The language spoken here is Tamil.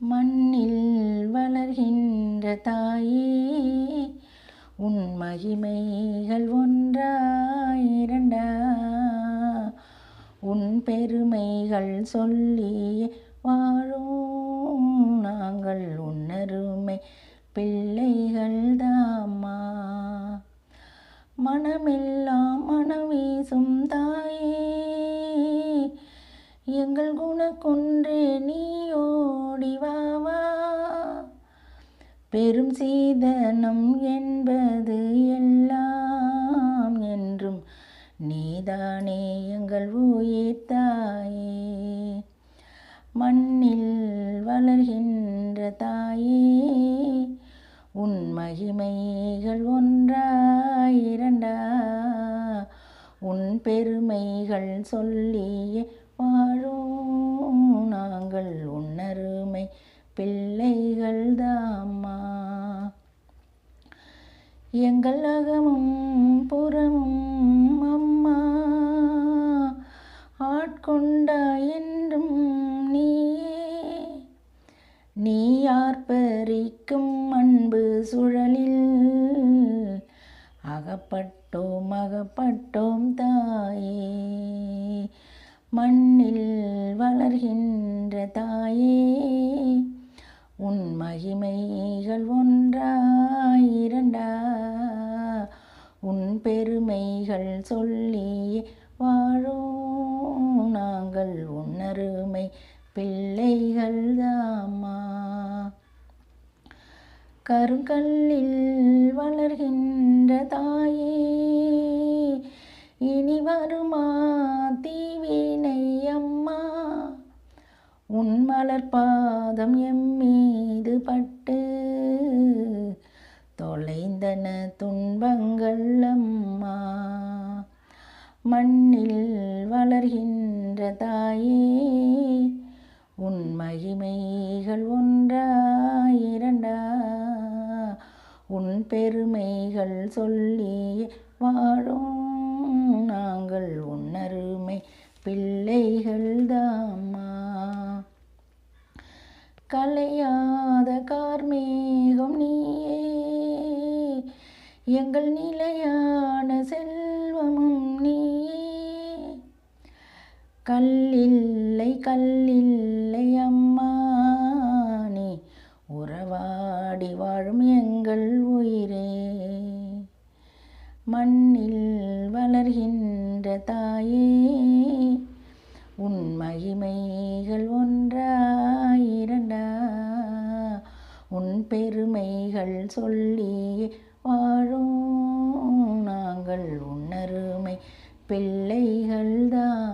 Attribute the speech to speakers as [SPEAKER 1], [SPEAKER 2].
[SPEAKER 1] மண்ணில் வளர்கின்ற தாயே உன் மகிமைகள் ஒன்றா இரண்டா உன் பெருமைகள் சொல்லி வாழும் நாங்கள் உன்னருமை பிள்ளைகள் தாமா மனமெல்லாம் மனவீசும் வீசும் தாயே எங்கள் குணக்குன்றே நீ பெரும் சீதனம் என்பது எல்லாம் என்றும் நீதானே எங்கள் உயிர் தாயே மண்ணில் வளர்கின்ற தாயே உன் மகிமைகள் ஒன்றா இரண்டா. உன் பெருமைகள் சொல்லியே வாழும் நாங்கள் உன்னருமை பிள்ளைகள் தாம்மா. எங்கள் அகமும் புறமும் அம்மா. ஆட்கொண்டா என்றும் நீயே. நீ ஆர்ப்பரிக்கும் அன்பு சுழலில்? அகப்பட்டோம் அகப்பட்டோம் த மண்ணில் வளர்கின்ற தாயே உன் மகிமைகள் ஒன்றா இரண்டா? உன் பெருமைகள் சொல்லி வாழும் நாங்கள் உன்னருமை பிள்ளைகள் தாமா கருங்கல்லில் வளர்கின்ற தாயே இனி வருமா மலர் பாதம் எம் மீது பட்டு தொலைந்தன துன்பங்கள் அம்மா. மண்ணில் வளர்கின்ற தாயே உன் மகிமைகள் ஒன்றா இரண்டா உன் பெருமைகள் சொல்லி வாழும் நாங்கள் உன்னருமை பிள்ளை தாமா கலையாத கார்மேகம் நீயே. எங்கள் நிலையான செல்வமும் நீயே. கல்லில்லை கல்லில்லை அம்மா நீ உறவாடி வாழும் எங்கள் உயிரே. மண்ணில் வளர்கின்ற தாயே உன் மகிமை பெருமைகள் சொல்லி வாழும். நாங்கள் உன்னருமை. பிள்ளைகள் தான்